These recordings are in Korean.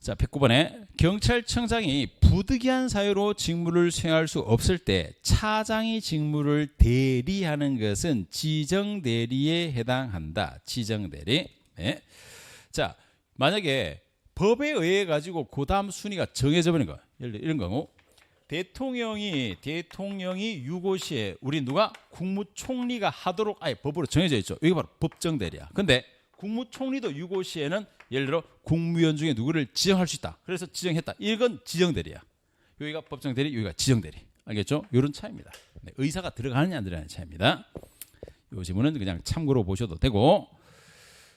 자, 109번에 경찰청장이 부득이한 사유로 직무를 수행할 수 없을 때 차장이 직무를 대리하는 것은 지정 대리에 해당한다. 지정 대리. 네. 자, 만약에 법에 의해 가지고 그다음 순위가 정해져 버린 거. 예를 들어 이런 경우 대통령이 대통령이 유고시에 우리 누가 국무총리가 하도록 아예 법으로 정해져 있죠. 이게 바로 법정 대리야. 근데 국무총리도 유고시에는 예를 들어 국무위원 중에 누구를 지정할 수 있다. 그래서 지정했다. 이건 지정 대리야. 여기가 법정 대리, 여기가 지정 대리. 알겠죠? 이런 차이입니다. 네, 의사가 들어가느냐 안 들어가느냐 차이입니다. 이 지문은 그냥 참고로 보셔도 되고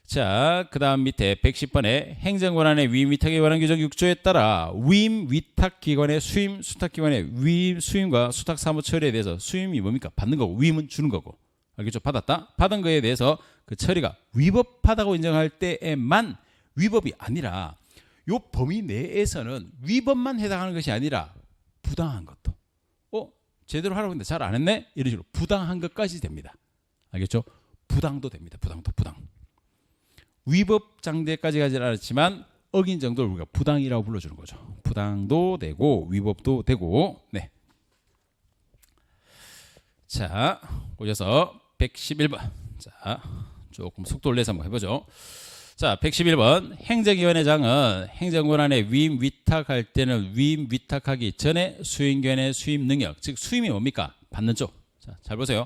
자, 그 다음 밑에 110번에 행정권한의 위임 위탁에 관한 규정 6조에 따라 위임 위탁 기관의 수임 수탁 기관의 위임 수임과 수탁 사무 처리에 대해서 수임이 뭡니까? 받는 거고 위임은 주는 거고. 알겠죠? 받았다. 받은 거에 대해서 그 처리가 위법하다고 인정할 때에만 위법이 아니라 요 범위 내에서는 위법만 해당하는 것이 아니라 부당한 것도. 어? 제대로 하라고 했는데 잘 안 했네? 이런 식으로 부당한 것까지 됩니다. 알겠죠? 부당도 됩니다. 부당도 부당. 위법 장대까지 가지 않았지만 어긴 정도를 우리가 부당이라고 불러주는 거죠. 부당도 되고 위법도 되고 네. 자, 오셔서 111번. 자, 조금 속도를 내서 한번 해보죠. 자, 111번 행정위원회장은 행정권한에 위임 위탁할 때는 위임 위탁하기 전에 수임견의 수임 능력, 즉 수임이 뭡니까? 받는 쪽. 자, 잘 보세요.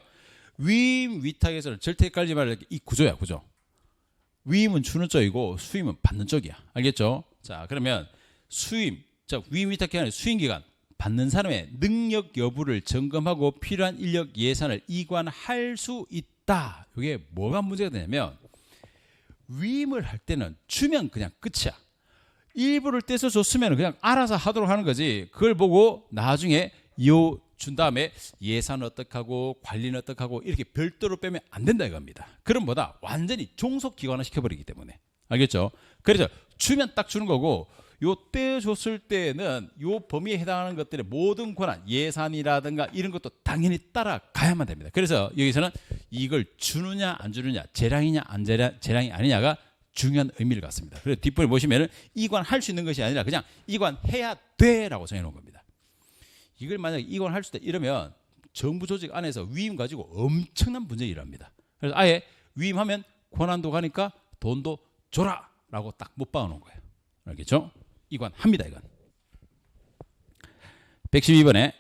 위임 위탁에서는 절대 헷갈리지 말아야 이 구조야, 구조. 위임은 주는 쪽이고 수임은 받는 쪽이야. 알겠죠? 자, 그러면 수임, 자, 위임 위탁 기간의 수임 기간 받는 사람의 능력 여부를 점검하고 필요한 인력 예산을 이관할 수 있다. 이게 뭐가 문제가 되냐면 위임을 할 때는 주면 그냥 끝이야. 일부를 떼서 줬으면 그냥 알아서 하도록 하는 거지. 그걸 보고 나중에 요 준 다음에 예산 어떻게 하고 관리는 어떻게 하고 이렇게 별도로 빼면 안 된다 이겁니다. 그럼 뭐다? 완전히 종속 기관화 시켜버리기 때문에. 알겠죠? 그래서 주면 딱 주는 거고 요 떼줬을 때는 요 범위에 해당하는 것들의 모든 권한 예산이라든가 이런 것도 당연히 따라가야만 됩니다. 그래서 여기서는 이걸 주느냐 안 주느냐 재량이냐 안 재량, 재량이 아니냐가 중요한 의미를 갖습니다. 그래서 뒷부분에 보시면은 이관 할 수 있는 것이 아니라 그냥 이관 해야 돼라고 정해 놓은 겁니다. 이걸 만약에 이관 할 수 있다 이러면 정부 조직 안에서 위임 가지고 엄청난 분쟁이 일어납니다. 그래서 아예 위임하면 권한도 가니까 돈도 줘라라고 딱 못 박아 놓은 거예요. 알겠죠? 이관합니다 이건. 112번에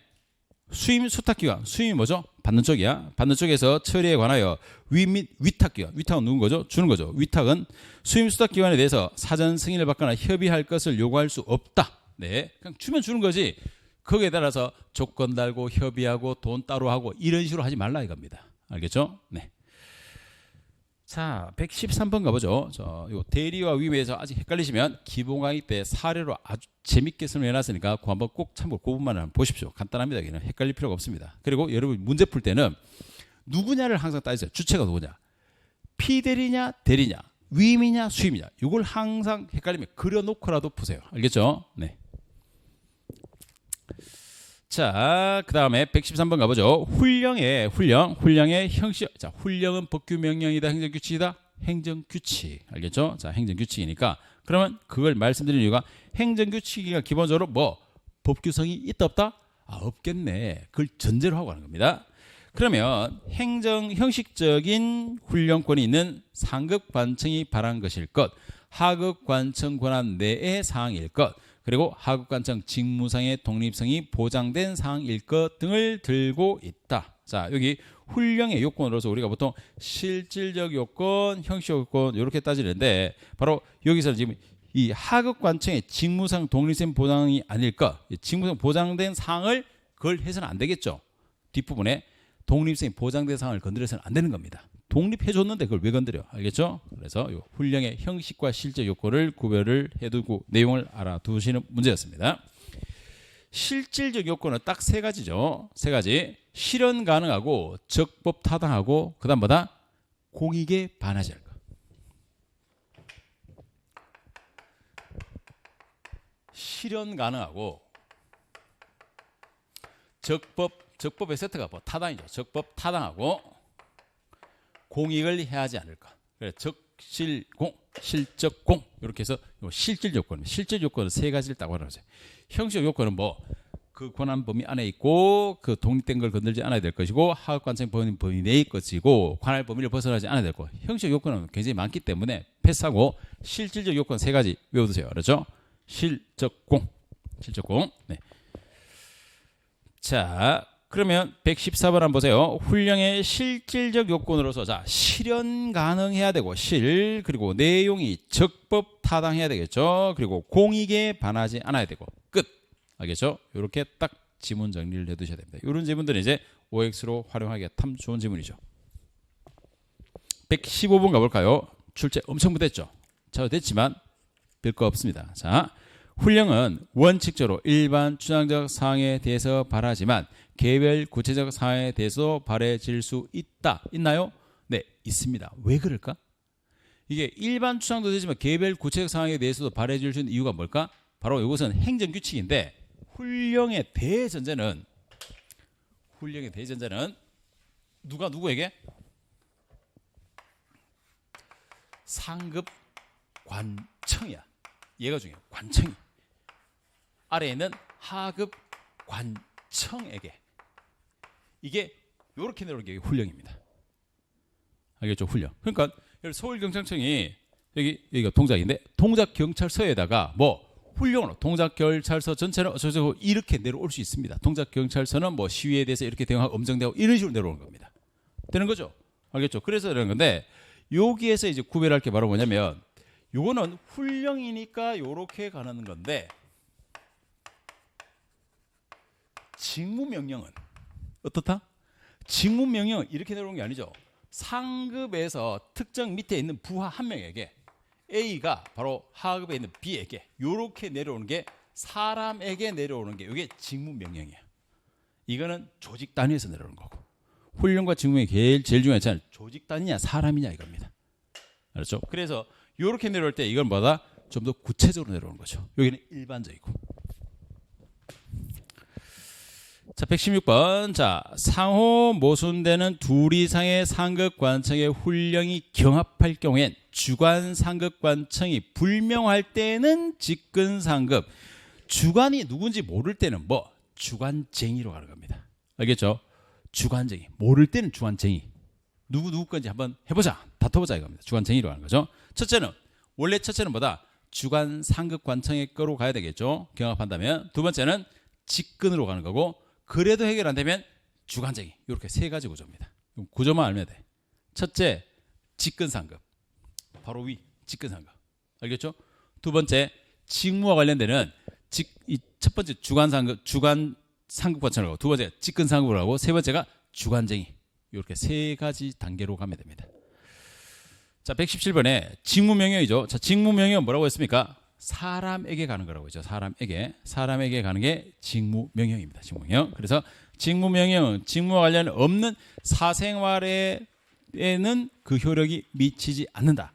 수임 수탁기관 수임이 뭐죠? 받는 쪽이야. 받는 쪽에서 처리에 관하여 위 및 위탁기관 위탁은 누군 거죠? 주는 거죠. 위탁은 수임 수탁기관에 대해서 사전 승인을 받거나 협의할 것을 요구할 수 없다. 네, 그냥 주면 주는 거지. 거기에 따라서 조건 달고 협의하고 돈 따로 하고 이런 식으로 하지 말라 이겁니다. 알겠죠? 네. 자, 113번 가보죠. 저, 요 대리와 위배에서 아직 헷갈리시면 기본 강의 때 사례로 아주 재밌게 설명해 놨으니까 그 한번 꼭 참고 그 부분만 한번 보십시오. 간단합니다. 여기는 헷갈릴 필요가 없습니다. 그리고 여러분 문제 풀 때는 누구냐를 항상 따지세요. 주체가 누구냐? 피대리냐, 대리냐, 위임이냐, 수임이냐. 이걸 항상 헷갈리면 그려놓고라도 푸세요. 알겠죠? 네. 자, 그 다음에 113번 가보죠. 훈령의 훈령, 훈령의 형식. 자, 훈령은 법규 명령이다, 행정 규칙이다. 행정 규칙, 알겠죠? 자, 행정 규칙이니까 그러면 그걸 말씀드리는 이유가 행정 규칙이가 기본적으로 뭐 법규성이 있다 없다? 아, 없겠네. 그걸 전제로 하고 하는 겁니다. 그러면 행정 형식적인 훈령권이 있는 상급 관청이 바란 것일 것, 하급 관청 권한 내의 사항일 것. 그리고 하급관청 직무상의 독립성이 보장된 사항일 것 등을 들고 있다. 자, 여기 훈령의 요건으로서 우리가 보통 실질적 요건, 형식 요건 이렇게 따지는데 바로 여기서 지금 이 하급관청의 직무상 독립성 보장이 아닐 것, 직무상 보장된 사항을 그걸 해서는 안 되겠죠. 뒷부분에 독립성이 보장된 사항을 건드려서는 안 되는 겁니다. 독립해 줬는데 그걸 왜 건드려? 알겠죠? 그래서 요 훈령의 형식과 실제 요건을 구별을 해두고 내용을 알아두시는 문제였습니다. 실질적 요건은 딱 세 가지죠. 세 가지. 실현 가능하고 적법 타당하고 그다음 보다 공익에 반하지 않을 것. 실현 가능하고 적법 적법의 세트가 뭐 타당이죠. 적법 타당하고 공익을 해하지 않을 것. 그래 적 실공, 실적공 이렇게 해서 요 실질 요건, 실질 요건은 세 가지를 딱 말하죠. 형식 요건은 뭐 그 권한 범위 안에 있고 그 독립된 걸 건들지 않아야 될 것이고 하급 관청 범위 범위 내의 것이고 관할 범위를 벗어나지 않아야 될 거. 형식 요건은 굉장히 많기 때문에 패스하고 실질적 요건 세 가지 외워두세요. 그렇죠? 실적공, 실적공. 네. 자, 그러면 114번 한번 보세요. 훈령의 실질적 요건으로서 자, 실현 가능해야 되고 실 그리고 내용이 적법 타당해야 되겠죠. 그리고 공익에 반하지 않아야 되고 끝. 알겠죠? 이렇게 딱 지문 정리를 해 두셔야 됩니다. 이런 지문들은 이제 OX로 활용하기가 참 좋은 지문이죠. 115번 가볼까요? 출제 엄청 못했죠? 잘 됐지만 별거 없습니다. 자, 훈령은 원칙적으로 일반 추상적 사항에 대해서 발하지만 개별 구체적 사항에 대해서 발해질 수 있다. 있나요? 네, 있습니다. 왜 그럴까? 이게 일반 추상도 되지만 개별 구체적 사항에 대해서도 발해질 수 있는 이유가 뭘까? 바로 이것은 행정 규칙인데 훈령의 대전제는 훈령의 대전제는 누가 누구에게 상급 관청이야. 얘가 중요해. 관청이. 아래에 있는 하급 관청에게 이게 이렇게 내려오는 게 훈령입니다. 알겠죠? 훈령. 그러니까 여기 서울 경찰청이 여기 여기가 동작인데 동작 경찰서에다가 뭐 훈령으로 동작 경찰서 전체는 어쩌고 이렇게 내려올 수 있습니다. 동작 경찰서는 뭐 시위에 대해서 이렇게 대응하고 엄정되고 이런 식으로 내려오는 겁니다. 되는 거죠? 알겠죠? 그래서 그런 건데 여기에서 이제 구별할 게 바로 뭐냐면 요거는 훈령이니까 요렇게 가는 건데 직무 명령은 어떻다? 직무 명령은 이렇게 내려오는 게 아니죠. 상급에서 특정 밑에 있는 부하 한 명에게 A가 바로 하급에 있는 B에게 요렇게 내려오는 게 사람에게 내려오는 게 이게 직무 명령이에요. 이거는 조직 단위에서 내려오는 거고 훈련과 직무의 제일, 제일 중요한 조직 단위냐 사람이냐 이겁니다. 그렇죠? 그래서 요렇게 내려올 때 이건 뭐다? 좀 더 구체적으로 내려오는 거죠. 여기는 일반적이고. 자, 116번. 자, 상호 모순되는 둘 이상의 상급 관청의 훈령이 경합할 경우엔 주관 상급 관청이 불명할 때는 직근 상급. 주관이 누군지 모를 때는 뭐 주관쟁이로 가는 겁니다. 알겠죠? 주관쟁이. 모를 때는 주관쟁이. 누구 누구 건지 한번 해보자. 다퉈보자 이겁니다. 주관쟁이로 가는 거죠. 첫째는 원래 첫째는 뭐다? 주관 상급 관청의 거로 가야 되겠죠. 경합한다면 두 번째는 직근으로 가는 거고 그래도 해결 안 되면 주관쟁이 이렇게 세 가지 구조입니다. 구조만 알면 돼. 첫째 직근 상급 바로 위 직근 상급 알겠죠? 두 번째 직무와 관련되는 직 이 첫 번째 주관 상급 주관 상급 관청을 하고 두 번째 직근 상급을 하고 세 번째가 주관쟁이 이렇게 세 가지 단계로 가면 됩니다. 자, 117번에 직무명령이죠. 자, 직무명령은 뭐라고 했습니까? 사람에게 가는 거라고 했죠. 사람에게. 사람에게 가는 게 직무 명령입니다. 직무 명령. 그래서 직무 명령은 직무와 관련 없는 사생활에는 그 효력이 미치지 않는다.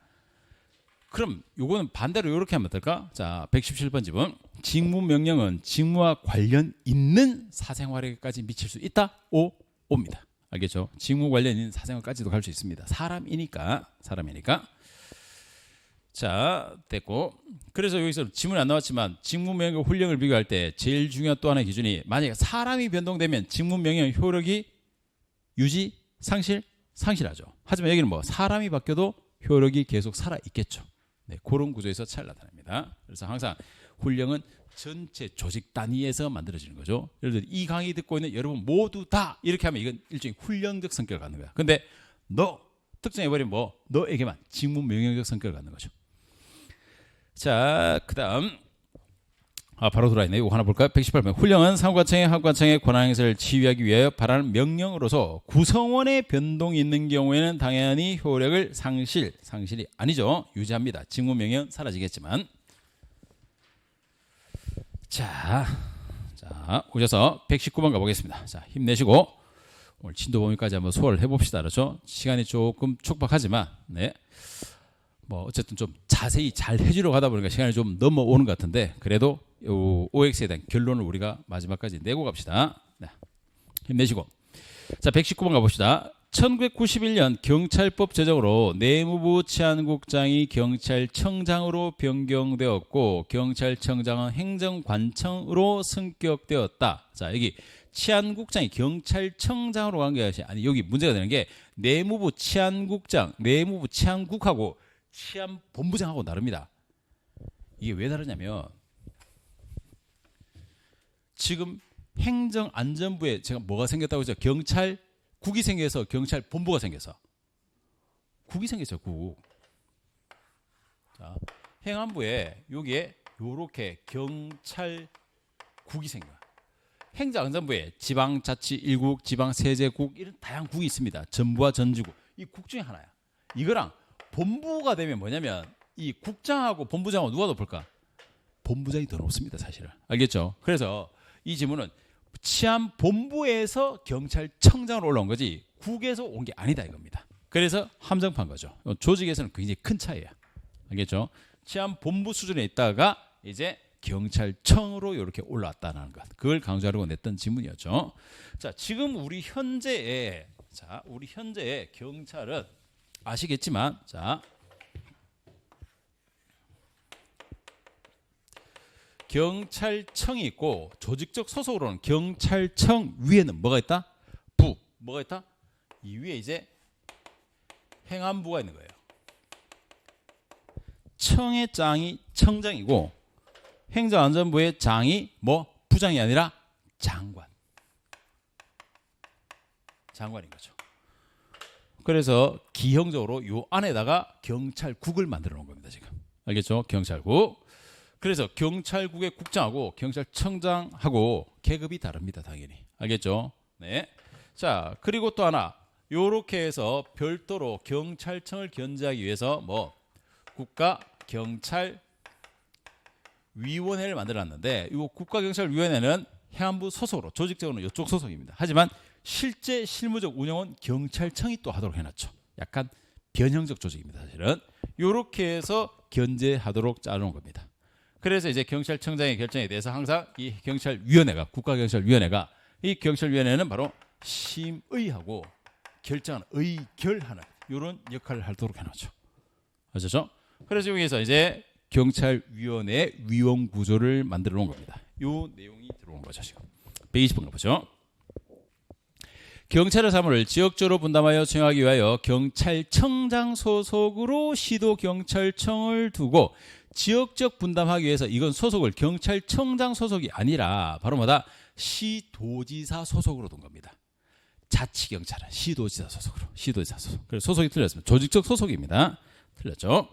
그럼 요거는 반대로 이렇게 하면 어떨까? 자, 117번 지분. 직무 명령은 직무와 관련 있는 사생활에까지 미칠 수 있다? 오, 옵니다. 알겠죠? 직무 관련 있는 사생활까지도 갈 수 있습니다. 사람이니까, 사람이니까. 자, 됐고. 그래서 여기서 지문이 안 나왔지만 직무명령 훈령을 비교할 때 제일 중요한 또 하나의 기준이 만약에 사람이 변동되면 직무명령 효력이 유지, 상실, 상실하죠. 하지만 여기는 뭐 사람이 바뀌어도 효력이 계속 살아 있겠죠. 네, 그런 구조에서 차이를 나타냅니다. 그래서 항상 훈령은 전체 조직 단위에서 만들어지는 거죠. 예를 들어 이 강의 듣고 있는 여러분 모두 다 이렇게 하면 이건 일종의 훈령적 성격을 갖는 거야. 근데 너 특정해버리면 뭐 너에게만 직무 명령적 성격을 갖는 거죠. 자, 그다음 아 바로 들어있네. 이거 하나 볼까요? 118번. 훈령은 상관청의 하관청의 권한 행사를 지휘하기 위하여 발하는 명령으로서 구성원의 변동이 있는 경우에는 당연히 효력을 상실, 상실이 아니죠. 유지합니다. 직무 명령 사라지겠지만. 자, 자 오셔서 119번 가보겠습니다. 자, 힘내시고 오늘 진도 범위까지 한번 소화를 해봅시다. 그렇죠? 시간이 조금 촉박하지만, 네. 뭐 어쨌든 좀 자세히 잘 해주려고 하다 보니까 시간이 좀 넘어오는 것 같은데 그래도 요 OX에 대한 결론을 우리가 마지막까지 내고 갑시다. 네. 힘내시고. 자, 119번 가봅시다. 1991년 경찰법 제정으로 내무부 치안국장이 경찰청장으로 변경되었고 경찰청장은 행정관청으로 승격되었다. 자 여기 치안국장이 경찰청장으로 간 것이 아니 여기 문제가 되는 게 내무부 치안국장, 내무부 치안국하고 치안 본부장하고 다릅니다. 이게 왜 다르냐면 지금 행정안전부에 제가 뭐가 생겼다고 했죠? 경찰 국이 생겨서 경찰 본부가 생겨서 국이 생겼죠. 국. 자, 행안부에 여기에 요렇게 경찰 국이 생겨. 행정안전부에 지방자치 일국, 지방세제국 이런 다양한 국이 있습니다. 전부와 전주국 이 국 중에 하나야. 이거랑 본부가 되면 뭐냐면 이 국장하고 본부장하고 누가 높을까? 본부장이 더 높습니다, 사실은. 알겠죠? 그래서 이 지문은 치안 본부에서 경찰청장으로 올라온 거지 국에서 온 게 아니다 이겁니다. 그래서 함정판 거죠. 조직에서는 굉장히 큰 차이야. 알겠죠? 치안 본부 수준에 있다가 이제 경찰청으로 이렇게 올라왔다는 것. 그걸 강조하려고 냈던 지문이었죠. 자, 지금 우리 현재의 자, 우리 현재의 경찰은 아시겠지만 자, 경찰청이 있고 조직적 소속으로는 경찰청 위에는 뭐가 있다? 부 뭐가 있다? 이 위에 이제 행안부가 있는 거예요. 청의 짱이 청장이고 행정안전부의 장이 뭐 부장이 아니라 장관. 장관인 거죠. 그래서 기형적으로 요 안에다가 경찰국을 만들어 놓은 겁니다, 지금. 알겠죠? 경찰국. 그래서 경찰국의 국장하고 경찰청장하고 계급이 다릅니다, 당연히. 알겠죠? 네. 자, 그리고 또 하나. 요렇게 해서 별도로 경찰청을 견제하기 위해서 뭐 국가 경찰 위원회를 만들었는데 이 국가경찰위원회는 해안부 소속으로 조직적으로는 이쪽 소속입니다. 하지만 실제 실무적 운영은 경찰청이 또 하도록 해놨죠. 약간 변형적 조직입니다. 사실은 이렇게 해서 견제하도록 짜놓은 겁니다. 그래서 이제 경찰청장의 결정에 대해서 항상 이 경찰위원회가 국가경찰위원회가 이 경찰위원회는 바로 심의하고 결정하는 의결하는 이런 역할을 하도록 해놓죠. 아시죠? 그래서 여기서 이제 경찰위원회 위원 구조를 만들어 놓은 겁니다. 요 내용이 들어온 거죠 지금. 120번 가보죠. 경찰의 사무를 지역적으로 분담하여 수행하기 위하여 경찰청장 소속으로 시도 경찰청을 두고 지역적 분담하기 위해서 이건 소속을 경찰청장 소속이 아니라 바로 뭐다 시도지사 소속으로 둔 겁니다. 자치경찰은 시도지사 소속으로 시도지사 소속. 그래서 소속이 틀렸습니다. 조직적 소속입니다. 틀렸죠.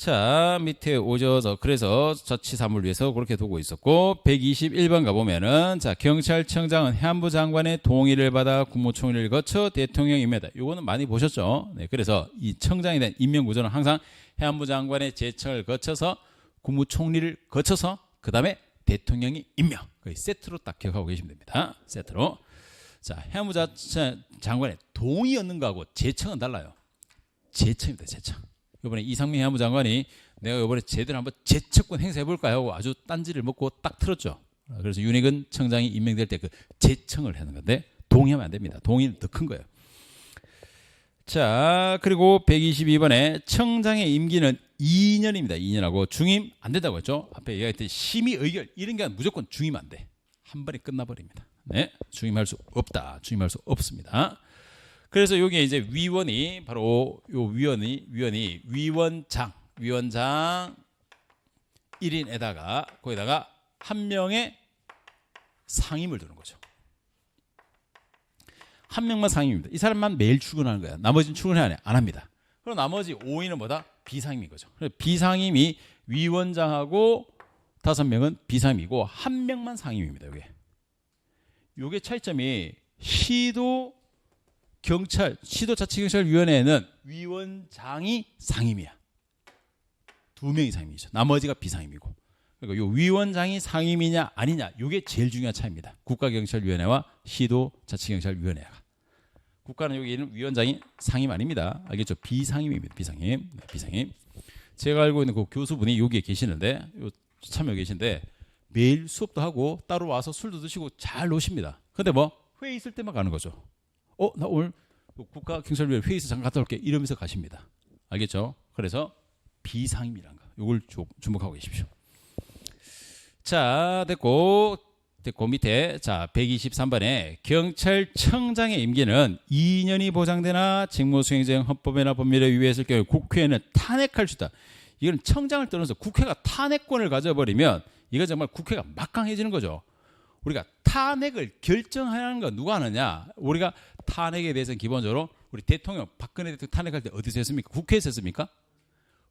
자 밑에 오셔서 그래서 자치사무를 위해서 그렇게 두고 있었고 121번 가보면은 자 경찰청장은 해안부 장관의 동의를 받아 국무총리를 거쳐 대통령입니다. 요거는 많이 보셨죠? 네, 그래서 이 청장에 대한 임명 구조는 항상 해안부 장관의 제청을 거쳐서 국무총리를 거쳐서 그 다음에 대통령이 임명 거의 세트로 딱 기억하고 계시면 됩니다. 세트로 자 해안부 장관의 동의 얻는 거하고 제청은 달라요. 제청입니다. 제청. 이번에 이상민 해안부 장관이 내가 이번에 제대로 한번 재척권 행사해 볼까 하고 아주 딴지를 먹고 딱 틀었죠. 그래서 윤핵은 청장이 임명될 때 그 재청을 하는 건데 동의하면 안 됩니다. 동의는 더 큰 거예요. 자, 그리고 122번에 청장의 임기는 2년입니다. 2년하고 중임 안 된다고 했죠. 앞에 얘기했듯이 심의 의결 이런 게 무조건 중임 안 돼. 한 번에 끝나버립니다. 네, 중임할 수 없다. 중임할 수 없습니다. 그래서 여기에 이제 위원이 바로 요 위원이 위원이 위원장 위원장 1인에다가 거기다가 한 명의 상임을 두는 거죠. 한 명만 상임입니다. 이 사람만 매일 출근하는 거야. 나머지는 출근해 안, 해? 안 합니다. 그럼 나머지 5인은 뭐다? 비상임인 거죠. 비상임이 위원장하고 다섯 명은 비상임이고 한 명만 상임입니다. 이게. 요게 차이점이 시도 경찰 시도자치경찰위원회는 위원장이 상임이야. 두 명이 상임이죠. 나머지가 비상임이고. 그러니까 요 위원장이 상임이냐 아니냐 요게 제일 중요한 차이입니다. 국가경찰위원회와 시도자치경찰위원회가. 국가는 여기는 위원장이 상임 아닙니다. 알겠죠? 비상임입니다. 비상임. 네, 비상임. 제가 알고 있는 그 교수분이 여기에 계시는데 요 참여 계신데 매일 수업도 하고 따로 와서 술도 드시고 잘 노십니다. 근데 뭐 회의 있을 때만 가는 거죠. 어, 나 오늘 국가 경찰위원 회의에서 잠깐 갔다 올게 이러면서 가십니다. 알겠죠? 그래서 비상임이란 거. 주- 주목하고 계십시오. 자, 됐고 됐고 밑에 자 123번에 경찰청장의 임기는 2년이 보장되나 직무수행정 헌법이나 법률에 위배했을 경우 국회는 탄핵할 수 있다. 이건 청장을 떠나서 국회가 탄핵권을 가져버리면 이거 정말 국회가 막강해지는 거죠. 우리가 탄핵을 결정하는 건 누가 하느냐? 우리가 탄핵에 대해서는 기본적으로 우리 대통령 박근혜 대통령 탄핵할 때 어디서 했습니까? 국회에서 했습니까?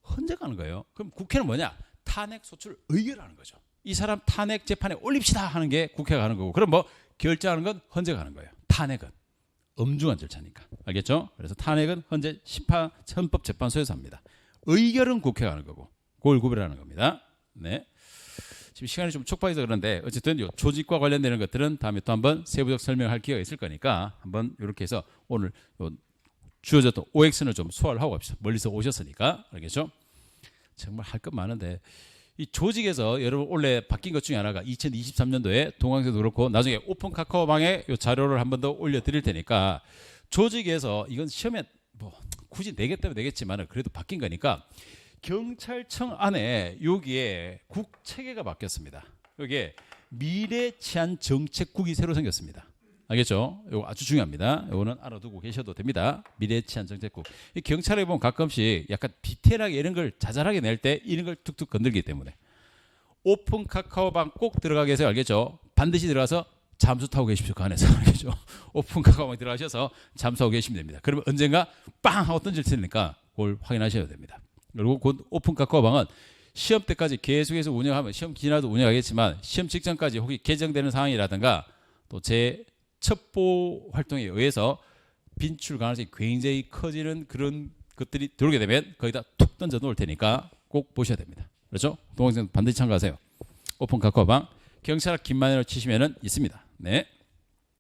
헌재가 하는 거예요. 그럼 국회는 뭐냐? 탄핵 소추를 의결하는 거죠. 이 사람 탄핵 재판에 올립시다 하는 게 국회가 하는 거고 그럼 뭐 결정하는 건 헌재가 하는 거예요. 탄핵은 엄중한 절차니까. 알겠죠? 그래서 탄핵은 헌재 심판 헌법재판소에서 합니다. 의결은 국회가 하는 거고 그걸 구별하는 겁니다. 네. 지금 시간이 좀 촉박해서 그런데 어쨌든 요 조직과 관련되는 것들은 다음에 또 한번 세부적 설명할 기회가 있을 거니까 한번 이렇게 해서 오늘 요 주어졌던 OX는 좀 소화를 하고 갑시다. 멀리서 오셨으니까 알겠죠? 정말 할 것 많은데 이 조직에서 여러분 원래 바뀐 것 중에 하나가 2023년도에 동강세도 그렇고 나중에 오픈 카카오방에 요 자료를 한 번 더 올려드릴 테니까 조직에서 이건 시험에 뭐 굳이 내겠다면 내겠지만 그래도 바뀐 거니까 경찰청 안에 여기에 국 체계가 바뀌었습니다. 여기에 미래 치안 정책국이 새로 생겼습니다. 알겠죠? 이거 아주 중요합니다. 이거는 알아두고 계셔도 됩니다. 미래 치안 정책국. 이 경찰에 보면 가끔씩 약간 디테일하게 이런 걸 자잘하게 낼 때 이런 걸 툭툭 건들기 때문에 오픈 카카오방 꼭 들어가게 해서 알겠죠? 반드시 들어가서 잠수 타고 계십시오. 그 안에서 알겠죠? 오픈 카카오방 들어가셔서 잠수하고 계시면 됩니다. 그러면 언젠가 빵 하고 던질 테니까 그걸 확인하셔야 됩니다. 그리고 곧 오픈 카카오방은 시험 때까지 계속해서 운영하면 시험 지나도 운영하겠지만 시험 직전까지 혹시 개정되는 상황이라든가 또 제 첩보 활동에 의해서 빈출 가능성이 굉장히 커지는 그런 것들이 들어오게 되면 거기다 툭 던져 놓을 테니까 꼭 보셔야 됩니다. 그렇죠? 동영상 반드시 참고하세요. 오픈 카카오방 경찰학 김만현을 치시면은 있습니다. 네.